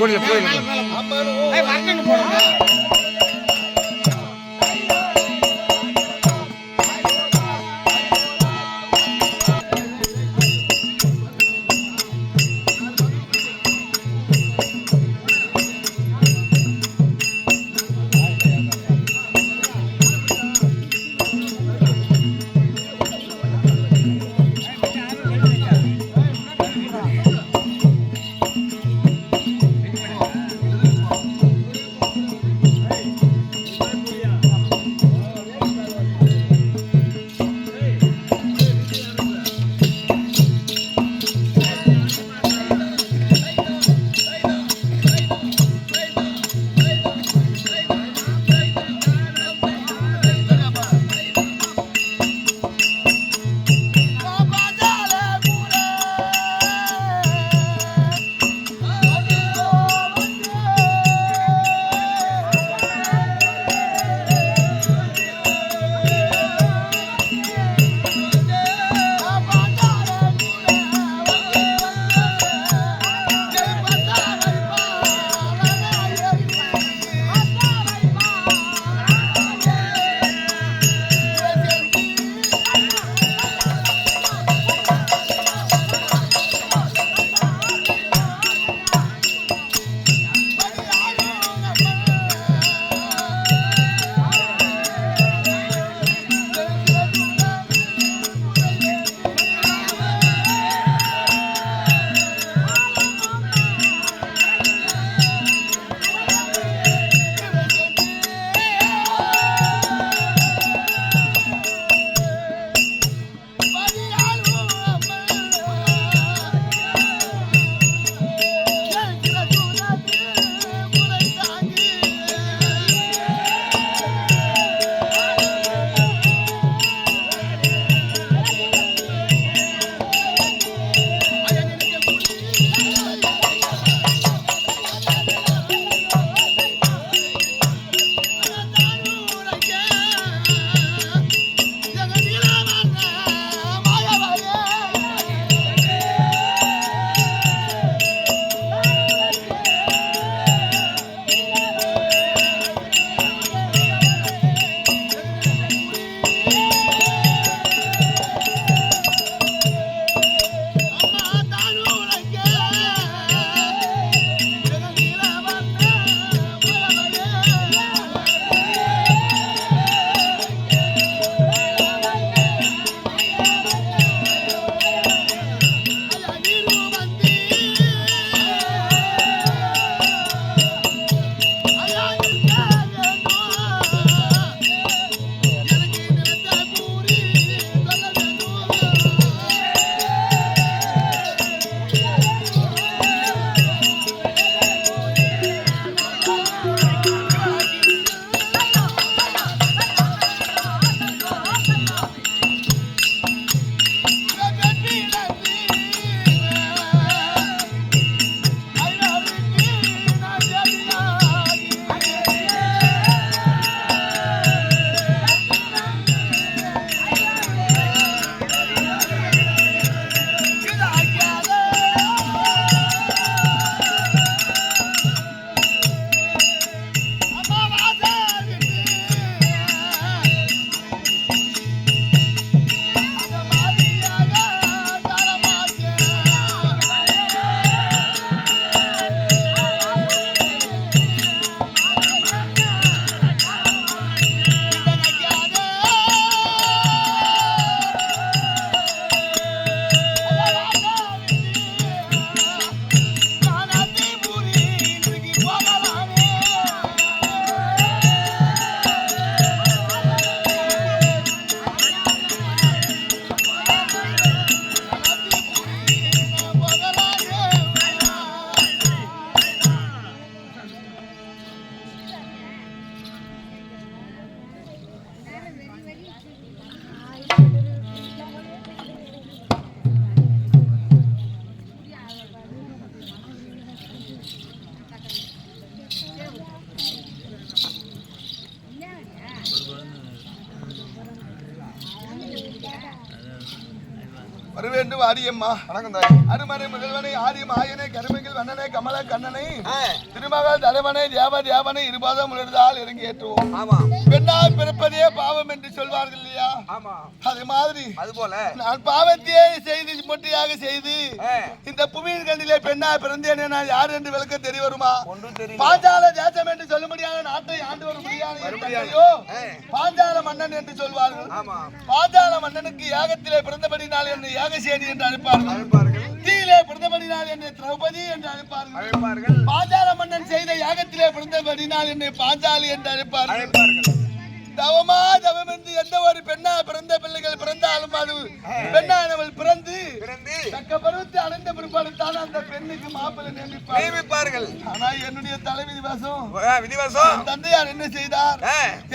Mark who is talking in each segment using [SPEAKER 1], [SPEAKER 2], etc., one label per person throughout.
[SPEAKER 1] நோக்கி
[SPEAKER 2] போடல
[SPEAKER 1] தாய்.
[SPEAKER 2] அருமனை முதல்வனை ஆதி மாயனை கருமைகள் வண்ணனை கமல கண்ணனை. திருமகள் தலைவனை தேவ தேவனை இருபாதம் உணர்ந்தால் இறங்கி ஏற்றுவோம் பெண்ணால் பிறப்பதே பாவம் சொல்வார்கள் இல்லையா? அது மாதிரி.
[SPEAKER 1] அது போல
[SPEAKER 2] நான் பாவத்தையே செய்து மொட்டையாக செய்து இந்த புவியின் கண்டிலே பெண்ணா பிறந்தேனே நான் யார் என்று விளக்க தெரிய வருமா? பாஞ்சால தேசம் என்று சொல்ல முடியாத நாட்டை ஆண்டு வர முடியாது பாஞ்சால மன்னன் என்று சொல்வார்கள். பாஞ்சால மன்னனுக்கு யாகத்திலே பிறந்தபடினால் என்னை யாகசேனி என்று அழைப்பார்கள். தீயிலே பிறந்தபடினால் என்னை திரௌபதி என்று அழைப்பார்கள். பாஞ்சால மன்னன் செய்த யாகத்திலே பிறந்தபடினால் என்னை பாஞ்சாலி என்று அழைப்பார்கள்.
[SPEAKER 1] அழைப்பார்கள்.
[SPEAKER 2] தவமா தவம் என்று எந்த ஒரு பெண்ணா பிறந்த பிள்ளைகள் பிறந்தாலும் அது பெண்ணானவள் பிறந்து
[SPEAKER 1] பிறந்து
[SPEAKER 2] தக்க பருவத்தை அடைந்த பிற்பாடுத்தான் அந்த பெண்ணுக்கு மாப்பிள்ளை நியமிப்பார்
[SPEAKER 1] நியமிப்பார்கள்.
[SPEAKER 2] ஆனா என்னுடைய
[SPEAKER 1] ஆ, விதிவாசம்.
[SPEAKER 2] என் தந்தையார் என்ன செய்தார்?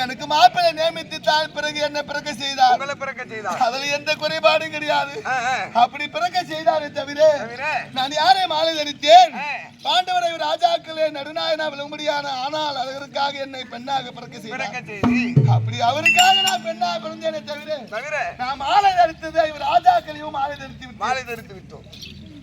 [SPEAKER 2] எனக்கு மாப்பிள்ளை நியமித்து தான் பிறகு என்ன பிறக்க செய்தார்.
[SPEAKER 1] உங்களை பிறக்க செய்தார்.
[SPEAKER 2] அதுல எந்த குறைபாடும் கிடையாது. அப்படி பிறக்க செய்தாரே தவிர நான் யாரை மாலை தரித்தேன்? பாண்டவரை ராஜாக்களே நடுநாயனா விழும்படியான ஆனால் அதற்காக என்னை பெண்ணாக பிறக்க செய்தார். அப்படி அவருக்காக நான் பெண்ணாக பிறந்தேனே தவிர
[SPEAKER 1] தவிர
[SPEAKER 2] நான் மாலை தரித்தது இவர் ராஜாக்களையும் மாலை தரித்து
[SPEAKER 1] மாலை தரித்து விட்டோம்.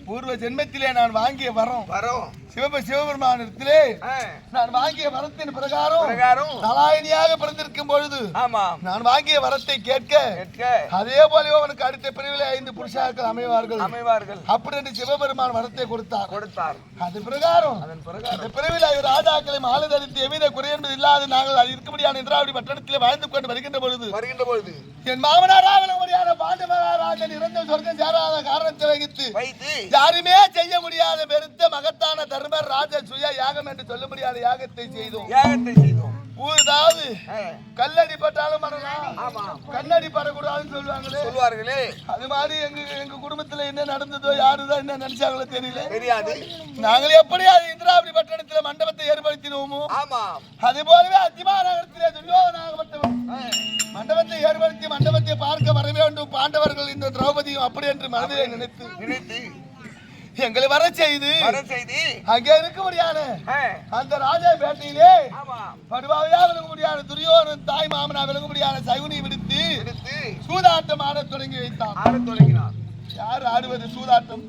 [SPEAKER 2] பூர்வ ஜென்மத்திலே நான் வாங்கிய வரம்.
[SPEAKER 1] வரோம்.
[SPEAKER 2] சிவப சிவபெருமானிடத்திலே
[SPEAKER 1] ஆ,
[SPEAKER 2] நான் வாங்கிய வரத்தின் பிரகாரம்
[SPEAKER 1] பிரகாரம்.
[SPEAKER 2] நாராயணியாக பிறந்திருக்கும் பொழுது
[SPEAKER 1] ஆமா.
[SPEAKER 2] நான் வாங்கிய வரத்தை கேட்க
[SPEAKER 1] கேட்க.
[SPEAKER 2] அதே போலவே அவனுக்கு அடுத்த பிரிவிலே ஐந்து புருஷாக்கள் அமைவார்கள்.
[SPEAKER 1] அமைவார்கள்.
[SPEAKER 2] அப்படி என்று சிவபெருமான் வரத்தை கொடுத்தார்.
[SPEAKER 1] கொடுத்தார்.
[SPEAKER 2] அது பிரகாரம்.
[SPEAKER 1] அதன் பிரகாரம்.
[SPEAKER 2] பிறவில் இவர் ராஜாக்களை மாலை தரித்து எவ்வித குறை என்பது இல்லாது நாங்கள் அது இருக்கும்படியான இந்திராவடி பட்டணத்திலே வாழ்ந்து கொண்டு வருகின்ற பொழுது
[SPEAKER 1] வருகின்ற பொழுது
[SPEAKER 2] என் மாமனாராவலமுடியான பாண்டு மகாராஜன் இறந்த சொர்க்கம் சேராத காரணத்தை வகித்து
[SPEAKER 1] வைத்து
[SPEAKER 2] யாருமே செய்ய முடியாத பெருத்த மகத்தான தர்மர் ராஜ சுய யாகம் என்று சொல்ல முடியாத யாகத்தை செய்தோம்.
[SPEAKER 1] யாகத்தை செய்தோம்.
[SPEAKER 2] ஊதாவது கல்லடி பட்டாலும் கண்ணடி படக்கூடாதுன்னு சொல்லுவாங்களே.
[SPEAKER 1] சொல்வார்களே
[SPEAKER 2] அது மாதிரி எங்க எங்க குடும்பத்துல என்ன நடந்ததோ யாருதான் என்ன நினைச்சாங்களோ தெரியல.
[SPEAKER 1] தெரியாது.
[SPEAKER 2] நாங்கள் எப்படி அது இந்திராவதி பட்டணத்துல மண்டபத்தை ஏற்படுத்தினோமோ
[SPEAKER 1] ஆமா.
[SPEAKER 2] அது போலவே அத்திமா நகரத்திலே துரியோதனாகப்பட்டவன்
[SPEAKER 1] ஆ,
[SPEAKER 2] மண்டபத்தை ஏற்படுத்தி மண்டபத்தை பார்க்க வர வேண்டும் பாண்டவர்கள் இந்த திரௌபதியும் அப்படி என்று மனதிலே நினைத்து
[SPEAKER 1] நினைத்து
[SPEAKER 2] எங்களை வர செய்து.
[SPEAKER 1] வர செய்தி.
[SPEAKER 2] அங்கே இருக்க முடியாத அந்த ராஜா பேட்டையிலே
[SPEAKER 1] ஆமா.
[SPEAKER 2] படுபாவையா விளங்க முடியாத துரியோதனன் தாய் மாமனா விளங்க முடியாத சகுனி விடுத்து சூதாட்டம் ஆட தொடங்கி வைத்தான்.
[SPEAKER 1] ஆடத் தொடங்கினார்.
[SPEAKER 2] யார் ஆடுவது சூதாட்டம்?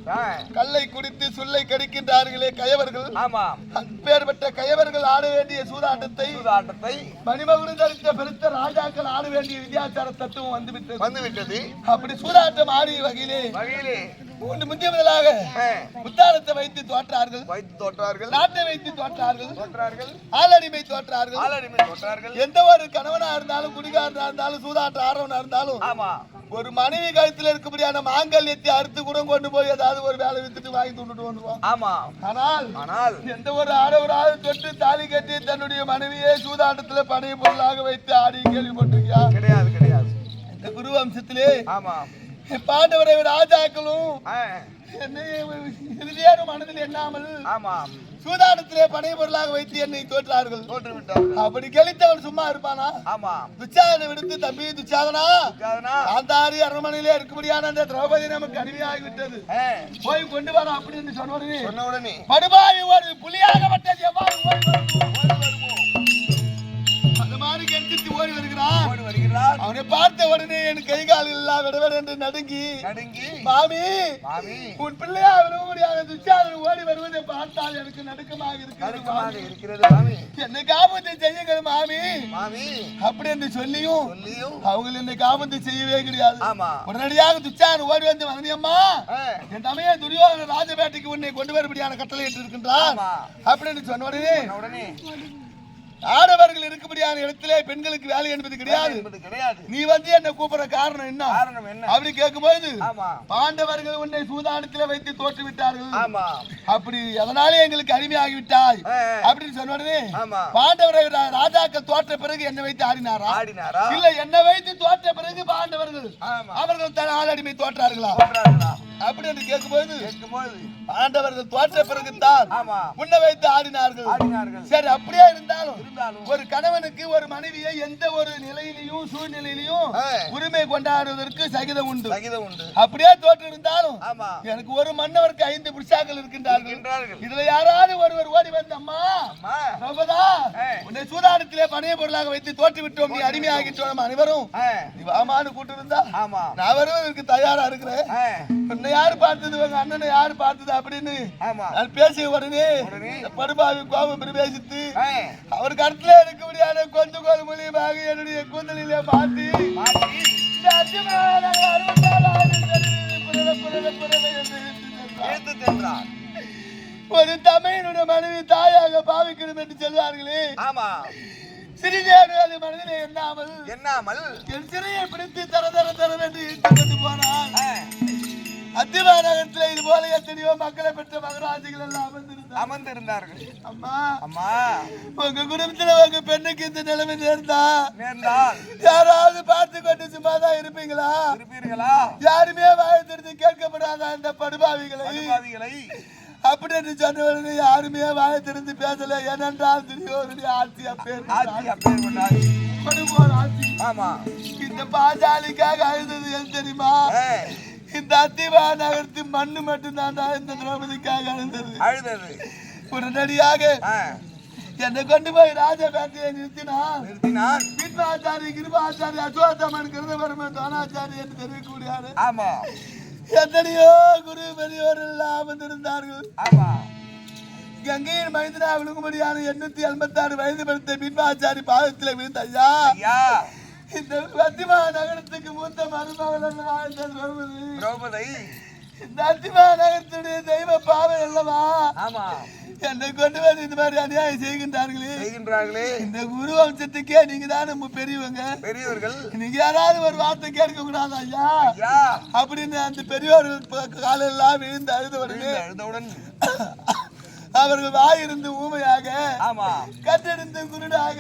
[SPEAKER 2] கல்லை குடித்து சொல்லை கடிக்கின்றார்களே கயவர்கள்.
[SPEAKER 1] ஆமா.
[SPEAKER 2] அப்பேற்பட்ட கயவர்கள் ஆட வேண்டிய சூதாட்டத்தை
[SPEAKER 1] சூதாட்டத்தை
[SPEAKER 2] மணிமகுடு தரித்த பெருத்த ராஜாக்கள் ஆட வேண்டிய வித்தியாச்சார தத்துவம் வந்துவிட்டது.
[SPEAKER 1] வந்து விட்டது
[SPEAKER 2] அப்படி சூதாட்டம் ஆடிய வகையிலே
[SPEAKER 1] வகையிலே
[SPEAKER 2] மூன்று முக்கிய முதலாக
[SPEAKER 1] ஆ,
[SPEAKER 2] புத்தாரத்தை வைத்து தோற்றார்கள்.
[SPEAKER 1] வைத்து தோற்றார்கள்.
[SPEAKER 2] நாட்டை வைத்து தோற்றார்கள்.
[SPEAKER 1] தோற்றார்கள்.
[SPEAKER 2] ஆளடிமை தோற்றார்கள்.
[SPEAKER 1] ஆளடிமை தோற்றார்கள்.
[SPEAKER 2] எந்த ஒரு கணவனா இருந்தாலும் குடிகாரனா இருந்தாலும் சூதாட்ட ஆர்வனா இருந்தாலும்
[SPEAKER 1] ஆமா.
[SPEAKER 2] ஒரு மனைவி கழுத்துல இருக்கக்கூடியான மாங்கல்யத்தை அறுத்து கூட கொண்டு போய் ஏதாவது ஒரு வேலை வித்துட்டு வாங்கி கொண்டுட்டு வந்துருவான்.
[SPEAKER 1] ஆமா.
[SPEAKER 2] ஆனால்
[SPEAKER 1] ஆனால்
[SPEAKER 2] எந்த ஒரு ஆடவராவது தொட்டு தாலி கட்டி தன்னுடைய மனைவியை சூதாட்டத்துல பணைய பொருளாக வைத்து ஆடி கேள்விப்பட்டிருக்கியா?
[SPEAKER 1] கிடையாது கிடையாது.
[SPEAKER 2] இந்த குரு வம்சத்திலே
[SPEAKER 1] ஆமா.
[SPEAKER 2] பாண்டவரை ராஜாக்களும் மனதில் எண்ணாமல்
[SPEAKER 1] ஆமா.
[SPEAKER 2] சூதாட்டத்திலே பணைய பொருளாக வைத்து என்னை தோற்றார்கள். அப்படி கழித்தவன் சும்மா இருப்பானா? துச்சாதனை விடுத்து தம்பி துச்சாதனா? காந்தாரி அரண்மனையிலே இருக்கும்படியான அந்த திரௌபதி நமக்கு விட்டது
[SPEAKER 1] ஆ,
[SPEAKER 2] போய் கொண்டு வர அப்படின்னு சொன்ன உடனே
[SPEAKER 1] சொன்ன உடனே.
[SPEAKER 2] படுபாவி ஒரு புலியாகப்பட்டது எவ்வாறு மாதிரி கெடுத்து ஓடி வருகிறான்.
[SPEAKER 1] ஓடி வருகிறார்
[SPEAKER 2] அவனை பார்த்த உடனே என் கை கால் எல்லாம் விடவிட என்று நடுங்கி
[SPEAKER 1] நடுங்கி
[SPEAKER 2] மாமி
[SPEAKER 1] மாமி
[SPEAKER 2] உன் பிள்ளையா விரும்படியாக துச்சாதன் ஓடி வருவதை பார்த்தால் எனக்கு நடுக்கமாக இருக்கிறது
[SPEAKER 1] நடுக்கமாக. இருக்கிறது மாமி.
[SPEAKER 2] என்னை காபத்தை செய்யுங்கள் மாமி.
[SPEAKER 1] மாமி.
[SPEAKER 2] அப்படி என்று சொல்லியும்
[SPEAKER 1] சொல்லியும்
[SPEAKER 2] அவங்க என்னை காபத்தை செய்யவே கிடையாது.
[SPEAKER 1] ஆமா.
[SPEAKER 2] உடனடியாக துச்சான் ஓடி வந்து
[SPEAKER 1] ஆ,
[SPEAKER 2] என் தமைய துரியோதன ராஜபேட்டைக்கு உன்னை கொண்டு வரும்படியான கட்டளை இருக்கின்றான்
[SPEAKER 1] ஆமா.
[SPEAKER 2] அப்படின்னு சொன்ன உடனே
[SPEAKER 1] உடனே
[SPEAKER 2] ஆடவர்கள் இருக்கும்படியான இடத்திலே பெண்களுக்கு வேலை என்பது கிடையாது. நீ வந்து என்ன கூப்பிடுற காரணம் என்ன? அப்படி கேட்கும்போது பாண்டவர்கள் உன்னை சூதானத்திலே வைத்து தோற்று விட்டார்கள்
[SPEAKER 1] ஆமா.
[SPEAKER 2] அப்படி அதனாலே எங்களுக்கு அடிமையாகி விட்டாய் அப்படின்னு சொன்ன உடனே
[SPEAKER 1] ஆமா.
[SPEAKER 2] பாண்டவரை ரா- ராஜாக்கள் தோற்ற பிறகு என்னை வைத்து ஆடினாரா?
[SPEAKER 1] ஆடினாரா?
[SPEAKER 2] இல்ல என்னை வைத்து தோற்ற பிறகு பாண்டவர்கள்
[SPEAKER 1] ஆமா.
[SPEAKER 2] அவர்கள் தன் ஆளடிமை தோற்றார்களா? அப்படி என்று கேட்கும்போது பாண்டவர்கள் தோற்ற பிறகுதான் உன்னை வைத்து ஆடினார்கள். சரி அப்படியே இருந்தாலும் ஒரு கணவனுக்கு ஒரு மனைவியை எந்த ஒரு நிலையிலையும் சூழ்நிலையிலையும் உரிமை கொண்டாடுவதற்கு சகிதம் உண்டு.
[SPEAKER 1] சகிதம் உண்டு.
[SPEAKER 2] அப்படியே தோற்று இருந்தாலும் எனக்கு ஒரு மன்னவருக்கு ஐந்து புருஷாக்கள் இருக்கின்றார்கள். இதுல யாராவது ஒருவர் ஓடி வந்து அம்மா. உன்னை சூதானத்திலே பணைய பொருளாக வைத்து தோற்று விட்டோம். நீ அடிமையாகிட்டோம் அனைவரும் நீ வாமான்னு கூட்டு இருந்தா
[SPEAKER 1] ஆமா.
[SPEAKER 2] நான் வருவதற்கு தயாரா இருக்கிறேன். உன்னை யாரு பார்த்தது? உங்க அண்ணனை யாரு பார்த்தது? அப்படின்னு.
[SPEAKER 1] ஆமா.
[SPEAKER 2] நான் பேசிய உடனே படுபாவி கோபம் பிரவேசித்து
[SPEAKER 1] ஆ,
[SPEAKER 2] அவர் கருத்துல இருக்க முடியாத கொஞ்சம் கோல் மூலியமாக என்னுடைய கூந்தலிலே
[SPEAKER 1] சென்றான்
[SPEAKER 2] ஒரு தமையனுடைய மனைவி தாயாக பாவிக்கணும் என்று சொல்வார்களே.
[SPEAKER 1] ஆமா.
[SPEAKER 2] சிறிதேடு அது மனதிலே எண்ணாமல்
[SPEAKER 1] என்னாமல்
[SPEAKER 2] என் சிறையை பிடித்து தர தர தர என்று நகரத்தில் இது போல எத்தனையோ மக்களை பெற்ற மகராஜிகள் எல்லாம் அமர்ந்திருந்தார்
[SPEAKER 1] அமர்ந்திருந்தார்கள்.
[SPEAKER 2] அம்மா.
[SPEAKER 1] அம்மா.
[SPEAKER 2] உங்க குடும்பத்துல உங்க பெண்ணுக்கு இந்த நிலைமை நேர்ந்தா?
[SPEAKER 1] நேர்ந்தால்?
[SPEAKER 2] யாராவது பார்த்து கொண்டு சும்மா தான் இருப்பீங்களா?
[SPEAKER 1] இருப்பீர்களா?
[SPEAKER 2] யாருமே வாயத்திருந்து கேட்கப்படாத அந்த படுபாவிகளை? அப்படின்னு சொன்ன உடனே யாருமே வாயத்திருந்து பேசல. ஏனென்றால் திரியோருடைய ஆட்சி அப்பேர்
[SPEAKER 1] ஆட்சி ஆமா.
[SPEAKER 2] இந்த பாஞ்சாலிக்காக அழுதது எது தெரியுமா? இந்த அத்திவா நகரத்து மண்ணு மட்டும்தான் இந்த திரௌபதிக்காக அழுந்தது.
[SPEAKER 1] அழுதது
[SPEAKER 2] உடனடியாக என்னை கொண்டு போய் ராஜபேட்டையை நிறுத்தினா
[SPEAKER 1] நிறுத்தினான்.
[SPEAKER 2] கிருபாச்சாரி கிருபாச்சாரி அசோத்தமன் கிருதவர்மன் தோணாச்சாரி என்று தெரிவிக்கக்கூடியாரு
[SPEAKER 1] ஆமா.
[SPEAKER 2] எத்தனையோ குரு பெரியோர் எல்லாம் அமர்ந்திருந்தார்கள்
[SPEAKER 1] ஆமா.
[SPEAKER 2] கங்கையின் மைந்தனா விழுங்கும்படியான எண்ணூத்தி எண்பத்தி ஆறு வயது படுத்த பின்பாச்சாரி பாதத்தில் விழுந்த ஐயா. இந்த பத்திமா நகரத்துக்கு மூத்த மருமகள் இந்த திரௌபதி.
[SPEAKER 1] திரௌபதி.
[SPEAKER 2] இந்த அத்திமா நகரத்துடைய தெய்வ பாவை அல்லவா?
[SPEAKER 1] ஆமா.
[SPEAKER 2] என்னை கொண்டு வந்து இந்த மாதிரி அநியாயம் செய்கின்றார்களே.
[SPEAKER 1] செய்கின்றார்களே.
[SPEAKER 2] இந்த குரு வம்சத்துக்கே நீங்க தான் நம்ம பெரியவங்க.
[SPEAKER 1] பெரியவர்கள்.
[SPEAKER 2] நீங்க யாராவது ஒரு வார்த்தை கேட்க கூடாது ஐயா. அப்படின்னு அந்த பெரியோர்கள் ப- காலெல்லாம் விழுந்து அழுத உடனே
[SPEAKER 1] விழுந்து அழுதவுடன்.
[SPEAKER 2] அவர்கள் வாயிருந்து ஊமையாக
[SPEAKER 1] ஆமா.
[SPEAKER 2] கட்டெடுத்து குருடாக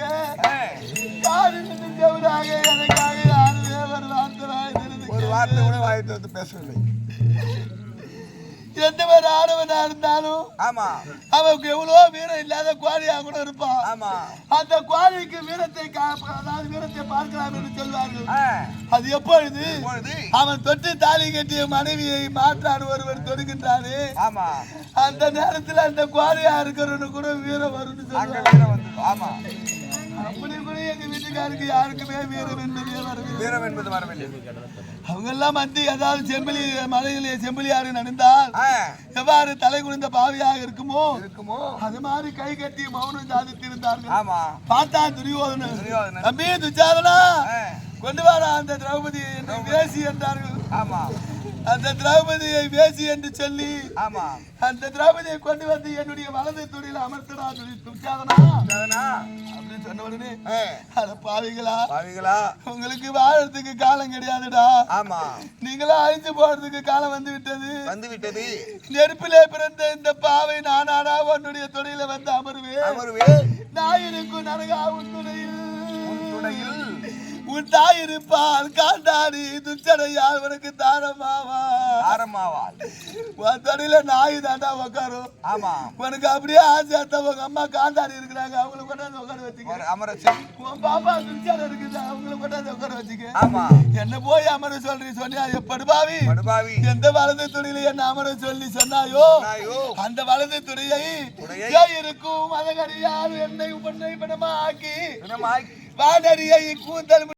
[SPEAKER 2] காலிருந்து செவிடாக எனக்காக யாருமே ஒரு வார்த்தை
[SPEAKER 1] ஒரு வார்த்தை கூட வாயிட்டு வந்து பேசவில்லை.
[SPEAKER 2] எந்த ஒரு ஆடவனா இருந்தாலும்
[SPEAKER 1] ஆமா.
[SPEAKER 2] அவனுக்கு எவ்வளவோ வீரம் இல்லாத குவாரியா கூட இருப்பான்.
[SPEAKER 1] ஆமா.
[SPEAKER 2] அந்த குவாரிக்கு வீரத்தை அதாவது வீரத்தை பார்க்கலாம் என்று சொல்வார்கள். அது எப்பொழுது? அவன் தொட்டு தாலி கட்டிய மனைவியை மாற்றான் ஒருவர் தொடுகின்றானே
[SPEAKER 1] ஆமா.
[SPEAKER 2] அந்த நேரத்துல அந்த குவாரியா இருக்கிறவனு கூட வீரம் வரும்னு சொல்லுவாங்க
[SPEAKER 1] ஆமா.
[SPEAKER 2] அப்படி கூட எங்க வீட்டுக்காருக்கு யாருக்குமே வீரம் என்பதே வரவில்லை.
[SPEAKER 1] வீரம் என்பது வரவில்லை.
[SPEAKER 2] அவங்க எல்லாம் வந்து ஏதாவது செம்பிலி மலையிலே செம்பிலியாறு நடந்தால் எவ்வாறு தலை குனிந்த பாவியாக இருக்குமோ
[SPEAKER 1] இருக்குமோ?
[SPEAKER 2] அது மாதிரி கை கட்டி மௌனம் சாதித்திருந்தார்கள்.
[SPEAKER 1] ஆமா.
[SPEAKER 2] பார்த்தா துரியோதனன். தம்பி துச்சாதனா கொண்டு வாடா அந்த திரௌபதி என்று வேசி என்றார்கள்.
[SPEAKER 1] ஆமா.
[SPEAKER 2] அந்த திரௌபதியை வேசி என்று சொல்லி
[SPEAKER 1] ஆமா.
[SPEAKER 2] அந்த திரௌபதியை கொண்டு வந்து என்னுடைய வலது துணியில அமர்த்தடா துச்சாதனா
[SPEAKER 1] சரிதானா?
[SPEAKER 2] அப்படின்னு சொன்ன உடனே அட பாவிகளா
[SPEAKER 1] பாவிகளா?
[SPEAKER 2] உங்களுக்கு வாழறதுக்கு காலம் கிடையாதுடா.
[SPEAKER 1] ஆமா.
[SPEAKER 2] நீங்களா அழிஞ்சு போறதுக்கு காலம் வந்து விட்டது.
[SPEAKER 1] வந்து விட்டது.
[SPEAKER 2] நெருப்பிலே பிறந்த இந்த பாவை நானாடா உன்னுடைய துணையில வந்து அமருவேன்.
[SPEAKER 1] அமர்வே
[SPEAKER 2] நான் இருக்கும் நரகா உன் துணையில்.
[SPEAKER 1] உன் துணையில்.
[SPEAKER 2] உன் தாய் இருப்பால் காண்டாடி துச்சடையால் உனக்கு தாரமாவா?
[SPEAKER 1] ஆரமாவாள்
[SPEAKER 2] உன் தொடையில நாய் தாண்டா உட்காரும்
[SPEAKER 1] ஆமா.
[SPEAKER 2] உனக்கு அப்படியே ஆசை உங்க அம்மா காண்டாடி இருக்கிறாங்க. அவங்கள கொண்டாந்து உட்கார வச்சுக்க.
[SPEAKER 1] அமரச்சு.
[SPEAKER 2] உன் பாப்பா துச்சடை இருக்குது? அவங்கள கொண்டாந்து உட்கார வச்சுக்க.
[SPEAKER 1] ஆமா.
[SPEAKER 2] என்ன போய் அமர சொல்றீ சொன்னியா? எப்படிபாவி
[SPEAKER 1] படுபாவி.
[SPEAKER 2] எந்த வலது துணியில என்ன அமர சொல்லி சொன்னாயோ அந்த வலது துணியை இருக்கும் மதகடியார் என்னை உன்னை பணமா ஆக்கி
[SPEAKER 1] தினமாய்
[SPEAKER 2] வானடியை கூந்தல்